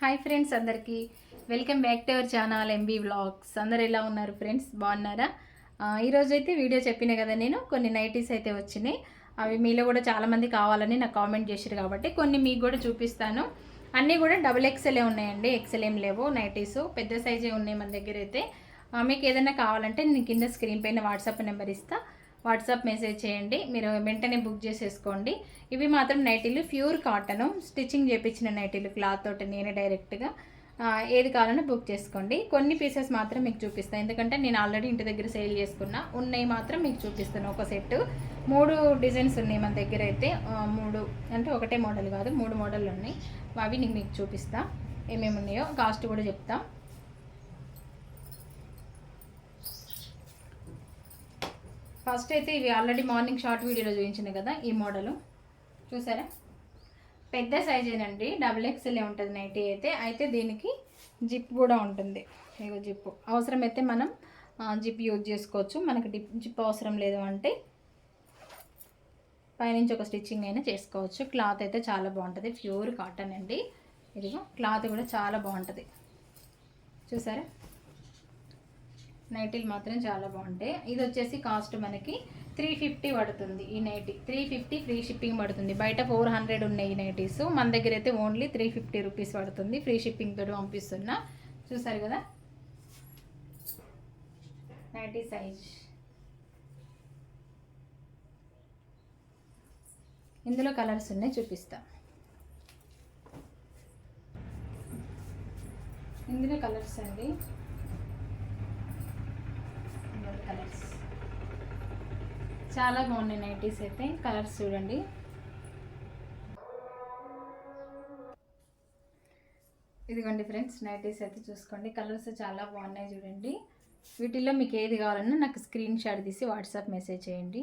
Hi friends అందరికీ welcome back to our channel MB vlogs అందరు ఎలా ఉన్నారు ఫ్రెండ్స్ బాగున్నారా? ఈరోజు అయితే వీడియో చెప్పిన కదా నేను కొన్ని నైటీస్ అయితే వచ్చినాయి. అవి మీలో కూడా చాలామంది కావాలని నాకు కామెంట్ చేశారు కాబట్టి కొన్ని మీకు కూడా చూపిస్తాను. అన్నీ కూడా డబుల్ ఎక్సెలే ఉన్నాయండి. ఎక్సెల్ ఏం లేవు నైటీస్ పెద్ద సైజే ఉన్నాయి మన దగ్గర అయితే. మీకు ఏదైనా కావాలంటే నేను కింద స్క్రీన్ పైన వాట్సాప్ నెంబర్ ఇస్తా. వాట్సాప్ మెసేజ్ చేయండి. మీరు వెంటనే బుక్ చేసేసుకోండి. ఇవి మాత్రం నైటీలు ప్యూర్ కాటన్. స్టిచ్చింగ్ చేయించిన నైటీలు క్లాత్ తోటి నేనే డైరెక్ట్గా ఏది కావాలన్నా బుక్ చేసుకోండి. కొన్ని పీసెస్ మాత్రం మీకు చూపిస్తాను. ఎందుకంటే నేను ఆల్రెడీ ఇంటి దగ్గర సేల్ చేసుకున్నా. ఉన్నాయి మాత్రం మీకు చూపిస్తాను. ఒక సెట్. మూడు డిజైన్స్ ఉన్నాయి మన దగ్గర అయితే. మూడు అంటే ఒకటే మోడల్ కాదు మూడు మోడల్ ఉన్నాయి. అవి నేను మీకు చూపిస్తా. ఏమేమి ఉన్నాయో కాస్ట్ కూడా చెప్తా. ఫస్ట్ అయితే ఇవి ఆల్రెడీ మార్నింగ్ షార్ట్ వీడియోలో చూపించిన కదా ఈ మోడలు. చూసారా? పెద్ద సైజేనండి డబుల్ ఎక్స్ఎల్ ఉంటుంది నైటీ అయితే. అయితే దీనికి జిప్ కూడా ఉంటుంది. ఇగో జిప్ అవసరమైతే మనం జిప్ యూజ్ చేసుకోవచ్చు. మనకి డిప్ జిప్ అవసరం లేదు అంటే పైనుంచి ఒక స్టిచ్చింగ్ అయినా చేసుకోవచ్చు. క్లాత్ అయితే చాలా బాగుంటుంది. ప్యూర్ కాటన్ అండి. ఇదిగో క్లాత్ కూడా చాలా బాగుంటుంది. చూసారా? నైటీలు మాత్రం చాలా బాగుంటాయి. ఇది వచ్చేసి కాస్ట్ మనకి త్రీ ఫిఫ్టీ పడుతుంది ఈ nighty. Three fifty free shipping పడుతుంది. బయట ఫోర్ హండ్రెడ్ ఉన్నాయి ఈ నైటీస్. మన దగ్గర అయితే ఓన్లీ త్రీ ఫిఫ్టీ రూపీస్ పడుతుంది. ఫ్రీ షిప్పింగ్ తోటి పంపిస్తున్నా. చూసారు కదా? Nightie size. ఇందులో కలర్స్ ఉన్నాయి చూపిస్తా. ఇందులో కలర్స్ అండి. కలర్స్ చాలా బాగున్నాయి నైటీస్ అయితే. కలర్స్ చూడండి. ఇదిగోండి ఫ్రెండ్స్ నైటీస్ అయితే చూసుకోండి. కలర్స్ చాలా బాగున్నాయి చూడండి. వీటిల్లో మీకు ఏది కావాలన్నా నాకు స్క్రీన్ షాట్ తీసి వాట్సాప్ మెసేజ్ చేయండి.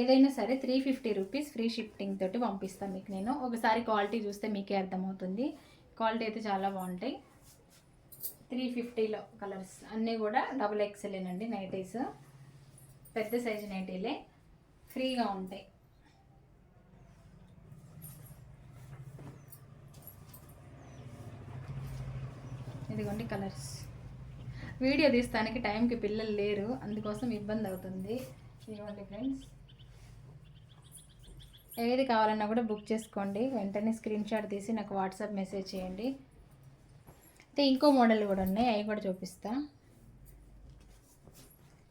ఏదైనా సరే three fifty rupees free shifting తోటి పంపిస్తాను మీకు నేను. ఒకసారి క్వాలిటీ చూస్తే మీకే అర్థమవుతుంది. క్వాలిటీ అయితే చాలా బాగుంటాయి. త్రీ ఫిఫ్టీలో కలర్స్ అన్నీ కూడా డబుల్ ఎక్సెలేనండి నైటీస్. పెద్ద సైజు నైటీలే. ఫ్రీగా ఉంటాయి. ఇదిగోండి కలర్స్. వీడియో తీస్తానికి టైంకి పిల్లలు లేరు అందుకోసం ఇబ్బంది అవుతుంది. ఇదిగోండి ఫ్రెండ్స్. ఏది కావాలన్నా కూడా బుక్ చేసుకోండి. వెంటనే స్క్రీన్ షాట్ తీసి నాకు వాట్సాప్ మెసేజ్ చేయండి. అయితే ఇంకో మోడల్ కూడా ఉన్నాయి. అవి కూడా చూపిస్తా.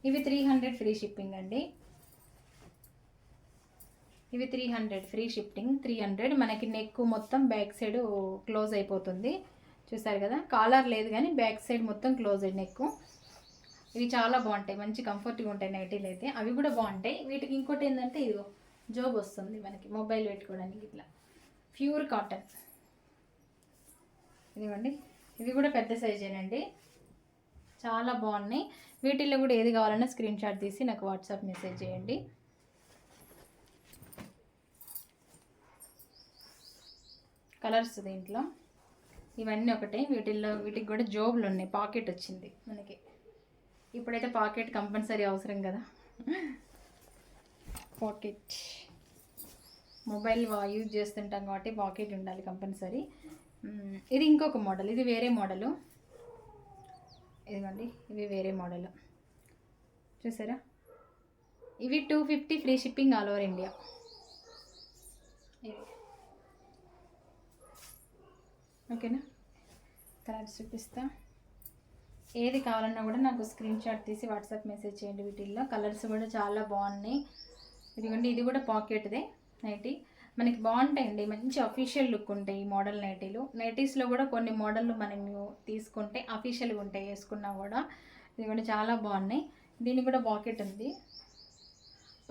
ఇవి త్రీ హండ్రెడ్ ఫ్రీ షిప్పింగ్ అండి. ఇవి three hundred free shipping three hundred మనకి నెక్ మొత్తం బ్యాక్ సైడ్ క్లోజ్ అయిపోతుంది. చూసారు కదా? కాలర్ లేదు కానీ బ్యాక్ సైడ్ మొత్తం క్లోజ్ అయ్యి నెక్ ఇవి చాలా బాగుంటాయి. మంచి కంఫర్ట్గా ఉంటాయి నైటీలు అయితే. అవి కూడా బాగుంటాయి. వీటికి ఇంకోటి ఏంటంటే ఇదిగో జోబ్ వస్తుంది మనకి. మొబైల్ పెట్టుకోవడానికి ఇట్లా. ప్యూర్ కాటన్ ఇదిగోండి. ఇవి కూడా పెద్ద సైజేనండి. చాలా బాగున్నాయి. వీటిల్లో కూడా ఏది కావాలన్నా స్క్రీన్ షాట్ తీసి నాకు వాట్సాప్ మెసేజ్ చేయండి. కలర్స్ దీంట్లో. ఇవన్నీ ఒకటే. వీటిల్లో వీటికి కూడా జోబులు ఉన్నాయి. పాకెట్ వచ్చింది మనకి. ఇప్పుడైతే పాకెట్ కంపల్సరీ అవసరం కదా. పాకెట్. మొబైల్ యూజ్ చేస్తుంటాం కాబట్టి పాకెట్ ఉండాలి కంపల్సరీ. ఇది ఇంకొక మోడల్. ఇది వేరే మోడలు. ఇదిగోండి ఇవి వేరే మోడల్. చూసారా? ఇవి two fifty free shipping all over India ఓకేనా? కలర్స్ చూపిస్తా. ఏది కావాలన్నా కూడా నాకు స్క్రీన్ షాట్ తీసి వాట్సాప్ మెసేజ్ చేయండి వీటిల్లో. కలర్స్ కూడా చాలా బాగున్నాయి. ఇదిగోండి ఇది కూడా పాకెట్దే నైటీ మనకి బాగుంటాయండి. మంచి అఫీషియల్ లుక్ ఉంటాయి ఈ మోడల్ నైటీలు. నైటీస్లో కూడా కొన్ని మోడళ్ళు మనం తీసుకుంటే అఫీషియల్గా ఉంటాయి వేసుకున్నా కూడా. ఇది కూడా చాలా బాగున్నాయి. దీనికి కూడా పాకెట్ ఉంది.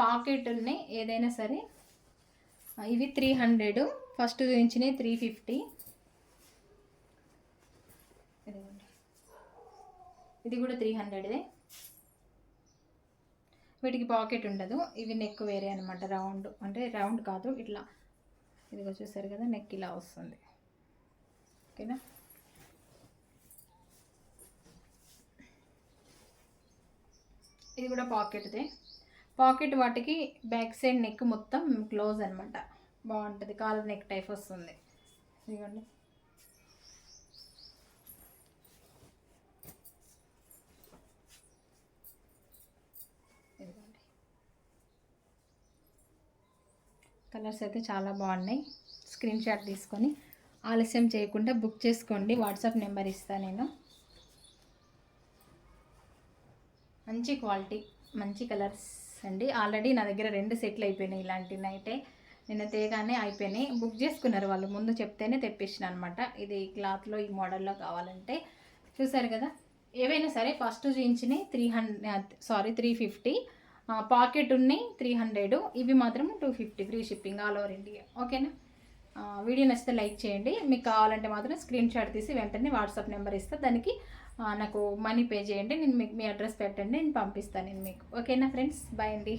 పాకెట్ ఉన్నాయి. ఏదైనా సరే. ఇవి త్రీ హండ్రెడ్ ఫస్ట్ చూపించినవి త్రీ ఫిఫ్టీ ఇది కూడా త్రీ హండ్రెడ్దే వీటికి పాకెట్ ఉండదు. ఇవి నెక్ వేరే అనమాట రౌండ్. అంటే రౌండ్ కాదు. ఇట్లా. ఇదిగో చూసారు కదా నెక్ ఇలా వస్తుంది. ఓకేనా? ఇది కూడా పాకెట్దే. పాకెట్ వాటికి బ్యాక్ సైడ్ నెక్ మొత్తం క్లోజ్ అనమాట బాగుంటుంది. కాలర్ నెక్ టైప్ వస్తుంది. ఇదిగోండి ఇదిగోండి. కలర్స్ అయితే చాలా బాగున్నాయి. స్క్రీన్ షాట్ తీసుకొని ఆలస్యం చేయకుండా బుక్ చేసుకోండి. వాట్సాప్ నెంబర్ ఇస్తాను నేను. మంచి క్వాలిటీ మంచి కలర్స్ అండి. ఆల్రెడీ నా దగ్గర రెండు సెట్లు అయిపోయినాయి ఇలాంటి నైటే. నిన్న తేగానే అయిపోయినాయి. బుక్ చేసుకున్నారు వాళ్ళు. ముందు చెప్తేనే తెప్పించిన అనమాట ఇది క్లాత్లో ఈ మోడల్లో కావాలంటే. చూసారు కదా? ఏవైనా సరే first చూపించినాయి three hundred sorry three fifty. Pocket ఉన్నాయి త్రీ హండ్రెడ్. ఇవి మాత్రం two fifty free shipping all over India. ఓకేనా? వీడియో నచ్చితే లైక్ చేయండి. మీకు కావాలంటే మాత్రం స్క్రీన్ షాట్ తీసి వెంటనే వాట్సాప్ నెంబర్ ఇస్తా. దానికి నాకు మనీ పే చేయండి. నేను మీకు మీ అడ్రస్ పెట్టండి. నేను పంపిస్తాను నేను మీకు. ఓకేనా ఫ్రెండ్స్? బాయ్ అండి.